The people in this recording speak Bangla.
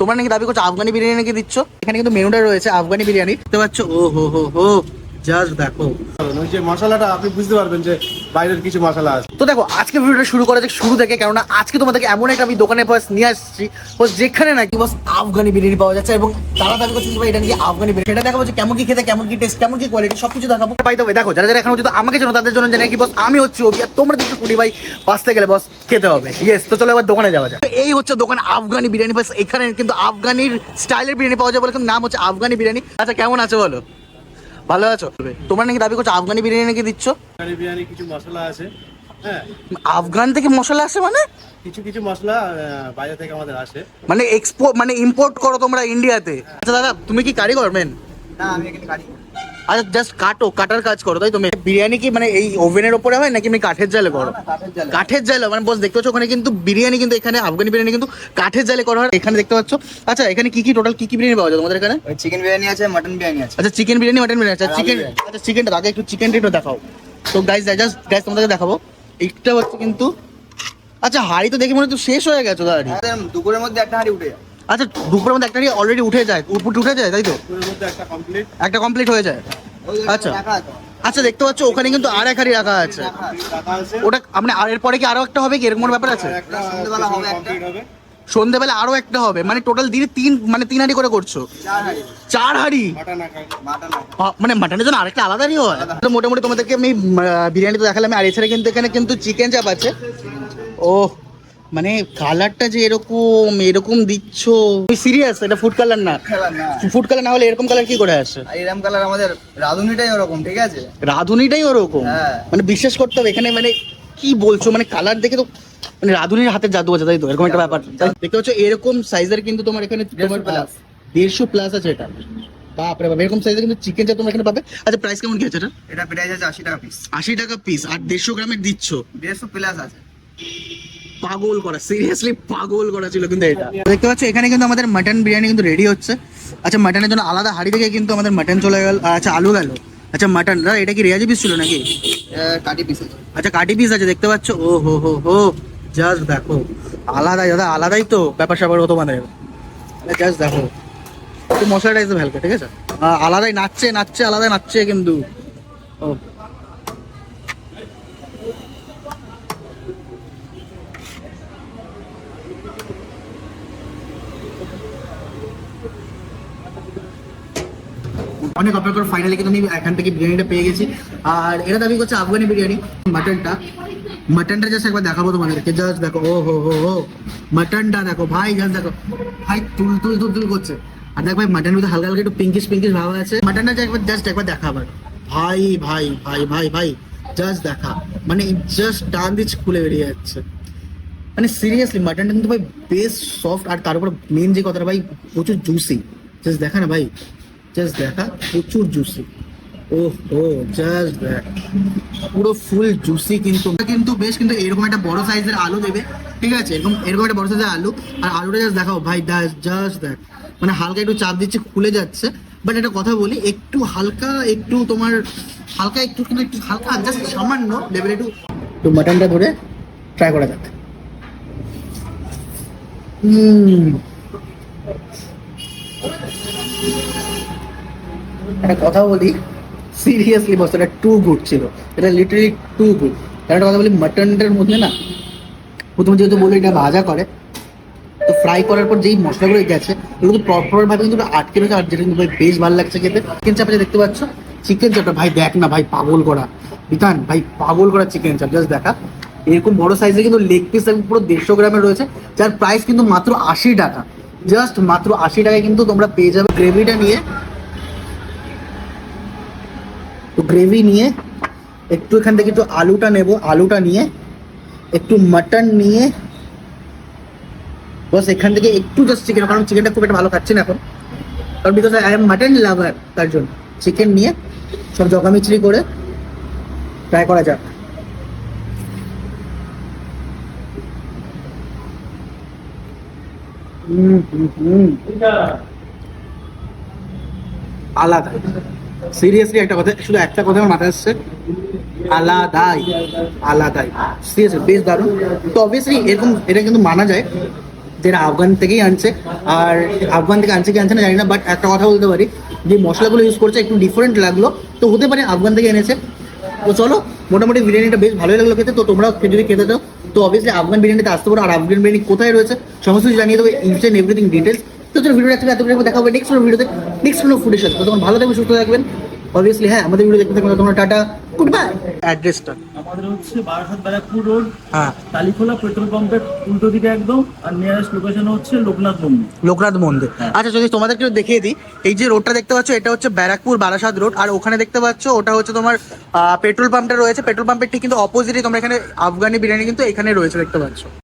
তোমরা নাকি দাবি করছ, আফগানি বিরিয়ানি নাকি দিচ্ছ? এখানে কিন্তু মেনুটা রয়েছে আফগানি বিরিয়ানি। দেখতে পাচ্ছ? ও হো হো হো জাস্ট দেখো। ওই যে মশলাটা আপনি বুঝতে পারবেন যে বাইরের কিছু মশলা আছে। তো দেখো আজকে ভিডিওটা শুরু করা যাক শুরু থেকে কেননা আজকে তোমাদেরকে এমন একটা আমি দোকানে বাস নিয়ে আসছি বাস যেখানে নাকি বাস আফগানি বিরিয়ানি পাওয়া যাচ্ছে এবং তারা দাবি করছে ভাই এটা নাকি আফগানি বিরিয়ানি? দেখাবো যে কেমন কি খেতে কেমন কি টেস্ট কেমন কি কোয়ালিটি সব কিছু দেখাবো দেবে দেখো যারা যারা এখন যদি আমাকে জানো তাদের জন্য জানে কি বস আমি হচ্ছি ওবি আর তোমরা দুটো কুড়ি ভাই বাঁচতে গেলে বস খেতে হবে। ইয়েস তো চলো এবার দোকানে যাওয়া যায় এই হচ্ছে দোকান আফগানি বিরিয়ানি বাস এখানে কিন্তু আফগানির স্টাইলের বিরিয়ানি পাওয়া যায় বলে নাম হচ্ছে আফগানি বিরিয়ানি। আচ্ছা কেমন আছে বলো? ভালো আছো? তোমার নাকি দাবি করছ আফগানি বিরিয়ানি নাকি দিচ্ছ? বিরিয়ানি কিছু মশলা আছে। হ্যাঁ। আফগান থেকে মশলা আসে মানে? কিছু কিছু মশলা বাইরে থেকে আমাদের আসে। মানে এক্সপোর্ট মানে ইম্পোর্ট করো তোমরা ইন্ডিয়াতে আচ্ছা দাদা তুমি কি কারিগর মেন না আমি এখানে কাটি আচ্ছা জাস্ট কাটো কাটার কাজ করো তাই তুমি বিরিয়ানি কি মানে এই ওভেনের ওপরে হয় নাকি এমনি কাঠের জালে করো? কাঠের জালে। মানে বস দেখতে পাচ্ছ ওখানে কিন্তু বিরিয়ানি কিন্তু এখানে আফগানি বিরিয়ানি কিন্তু কাঠের জালে করা হয়। এখানে দেখতে পাচ্ছ। আচ্ছা এখানে কি কি টোটাল কি কি বিরিয়ানি পাওয়া যায় তোমাদের এখানে? চিকেন বিরিয়ানি আছে মাটন বিরিয়ানি আছে। আচ্ছা চিকেন বিরিয়ানি মাটন বিরিয়ানি আচ্ছা চিকেন আচ্ছা চিকেনটা আগে একটু চিকেনটা একটু দেখাও। তো গাইজ জাস্ট গাইজ তোমাদেরকে দেখাবো। এইটা হচ্ছে কিন্তু আচ্ছা হাড়ি তো দেখে মনে হচ্ছে শেষ হয়ে গেছে দাঁড়ি দুপুরের মধ্যে একটা হাঁড়ি উঠে যায়। আচ্ছা দুপুরের মধ্যে একটা অলরেডি উঠে যায় উঠে উঠে যায় তাই তো? একটা কমপ্লিট হয়ে যায়। আচ্ছা। আচ্ছা দেখতে পাচ্ছ ওখানে কিন্তু আর এক হাড়ি রাখা আছে। ওটা মানে আর এরপরে কি আরও একটা হবে কি? এরকম ব্যাপার আছে? সন্ধ্যেবেলা একটা। হবে। আরও একটা হবে। মানে টোটাল দিনে তিন মানে তিন হাড়ি করে করছ? চার হাঁড়ি। মানে মাটনের জন্য আরেকটা আলাদাই হয়? তো মোটামুটি তোমাদেরকে আমি বিরিয়ানি তো দেখালাম আর এছাড়া কিন্তু এখানে কিন্তু চিকেন চাপ আছে। ও মানে কালারটা যে এরকম এরকম দিচ্ছ। সিরিয়াস এটা ফুড কালার না। ফুড কালার না। হলে এরকম কালার কি করে আসে? আর এরম কালার আমাদের রাঁধুনিটাই ওরকম ঠিক আছে? রাঁধুনিটাই ওরকম? হ্যাঁ। মানে বিশ্বাস করতে হবে এখানে মানে কি বলছো? মানে কালার দেখে তো মানে রাঁধুনির হাতে জাদু আছে তাই তো? এরকম একটা ব্যাপার। তাই দেখতে পাচ্ছ এরকম সাইজের কিন্তু তোমার এখানে তোমার plus। দেড়শো প্লাস আছে এটা। বাপরে বাপ এরকম সাইজের কিন্তু চিকেন চা তোমরা এখানে পাবে। আচ্ছা প্রাইস কেমন কি আছে এটা? এটা প্রাইস আছে আশি টাকা পিস আশি টাকা পিস আর দেড়শো গ্রামের দিচ্ছ? দেড়শো প্লাস আছে। পাগল করা সিরিয়াসলি পাগল করা ছিল কিন্তু এটা। দেখতে পাচ্ছ এখানে কিন্তু আমাদের মাটন বিরিয়ানি কিন্তু রেডি হচ্ছে। আচ্ছা মাটনের জন্য আলাদা হাড়ি থেকে কিন্তু আমাদের মাটন চলে গেল। আচ্ছা আলু গেল। আচ্ছা মাটন দাদা এটা কি রেয়াজি পিস ছিল নাকি? কাটি পিস আচ্ছা কাটি পিস আছে দেখতে পাচ্ছ? ও হো হো হো জাস্ট দেখো। আলাদাই দাদা আলাদাই তো ব্যাপার স্যাপার হতো মানে জাস্ট দেখো। একটু মশলাটা একটু হালকা ঠিক আছে? আলাদাই নাচছে নাচছে আলাদাই নাচছে কিন্তু। ও অনেক অপেক্ষা করে ফাইনালি কিন্তু আমি এখান থেকে বিরিয়ানিটা পেয়ে গেছি। আর এটা দাবি করছে আফগানি বিরিয়ানি মাটনটা মাটনটা জাস্ট একবার দেখাবো তোমাদেরকে জাস্ট দেখো, ও হো হো হো। মাটনটা দেখো, ভাই জাস্ট দেখো। ভাই, তুল তুল তুল তুল করছে। আর দেখ ভাই মাটনের মধ্যে হালকা হালকা একটু পিঙ্কিশ পিঙ্কিশ ভাব আছে। মাটনটা একবার জাস্ট একবার দেখা আবার। ভাই ভাই ভাই ভাই ভাই জাস্ট দেখা। মানে জাস্ট ডান দিচ খুলে বেরিয়ে যাচ্ছে। মানে সিরিয়াসলি মাটনটা কিন্তু ভাই বেশ সফট আর তার উপর মেন যে কথাটা ভাই, প্রচুর জুসি জাস্ট দেখা না ভাই। জাস্ট দেখা প্রচুর জুসি ও ও জাস্ট দেখ পুরো ফুল জুসি কিন্তু কিন্তু বেশ কিন্তু এরকম একটা বড় সাইজের আলু দেবে ঠিক আছে এরকম এরকম একটা বড় সাইজের আলু আর আলুটা জাস্ট দেখাও ভাই জাস্ট দেখ মানে হালকা একটু চাপ দিচ্ছে খুলে যাচ্ছে বাট একটা কথা বলি একটু হালকা একটু তোমার হালকা একটু কিন্তু একটু হালকা জাস্ট সামান্য লেভেল একটু তো মাটনটা ধরে ট্রাই করা যাক। হুম। একটা কথা বলি সিরিয়াসলি বস এটা টু গুড ছিল। এটা টু গুড একটা কথা বলি মাটনটার মধ্যে না, প্রথমে যেহেতু এটা ভাজা করে, তো ফ্রাই করার পর যেই মশলাগুলো গেছে, এগুলো প্রপার ভাবে কিন্তু আটকে রয়েছে, আর যেটা কিন্তু ভাই বেশ ভালো লাগছে খেতে। চিকেন দেখতে পাচ্ছ চিকেন চাপটা ভাই দেখ না, ভাই পাগল করা। বিতান ভাই পাগল করা চিকেন চাপ জাস্ট দেখা। এরকম বড় সাইজে কিন্তু লেগ পিস পুরো দেড়শো গ্রামে রয়েছে, যার প্রাইস কিন্তু মাত্র আশি টাকা। জাস্ট মাত্র আশি টাকায় কিন্তু তোমরা পেয়ে যাবে গ্রেভিটা নিয়ে তো গ্রেভি নিয়ে একটু এখান থেকে একটু আলুটা নেব আলুটা নিয়ে একটু মাটন নিয়ে বস এখান থেকে একটু জাস্ট চিকেন কারণ চিকেনটা খুব একটা ভালো খাচ্ছে না এখন। কারণ because I am mutton lover তার জন্য। চিকেন নিয়ে সব জগামিচড়ি করে ট্রাই করা যাক। আলাদা। সিরিয়াসলি একটা কথা, শুধু একটা কথা আমার মাথায় আসছে। আলাদাই আলাদাই। সিরিয়াসলি বেশ দারুণ। তো অবভিয়াসলি এরকম, এটা কিন্তু মানা যায় যেটা আফগান থেকেই আনছে। আর আফগান থেকে আনছে কি আনছে না জানি না বাট একটা কথা বলতে পারি, যে মশলাগুলো ইউজ করছে, একটু ডিফারেন্ট লাগল। তো হতে পারে আফগান থেকে এনেছে। তো চলো, মোটামুটি বিরিয়ানিটা বেশ ভালোই লাগল খেতে। তো তোমরা যদি খেতে দাও তো অবভিয়াসলি আফগান বিরিয়ানিতে আসতে পারো। আর আফগান বিরিয়ানি কোথায় রয়েছে, সমস্ত কিছু জানিয়ে দেবো ইচ অ্যান্ড এভরিথিং ডিটেলস তো চলো ভিডিওটা থেকে এত দেখা হবে নেক্সট কোনো ভিডিওতে নেক্সট কোনো ফুডের সাথে। তখন ভালো থাকবে সুস্থ থাকবেন। অবভিয়াসলি হ্যাঁ আমাদের ভিডিও দেখতে থাকবেন তোমরা টাটা গুড বাই অ্যাড্রেসটা আমাদের হচ্ছে বারাসাত ব্যারাকপুর রোড হ্যাঁ। কালীখোলা পেট্রোল পাম্পের উল্টো দিকে একদম আর নিয়ারেস্ট লোকেশন হচ্ছে লোকনাথ মন্দির। লোকনাথ মন্দির। আচ্ছা যদি তোমাদেরকে একটু দেখিয়ে দিই এই যে রোডটা দেখতে পাচ্ছ এটা হচ্ছে ব্যারাকপুর বারাসাত রোড আর ওখানে দেখতে পাচ্ছ ওটা হচ্ছে তোমার পেট্রোল পাম্পটা রয়েছে। পেট্রোল পাম্পের ঠিক কিন্তু অপোজিটে তোমরা এখানে আফগানি বিরিয়ানি কিন্তু এখানে রয়েছে দেখতে পাচ্ছ।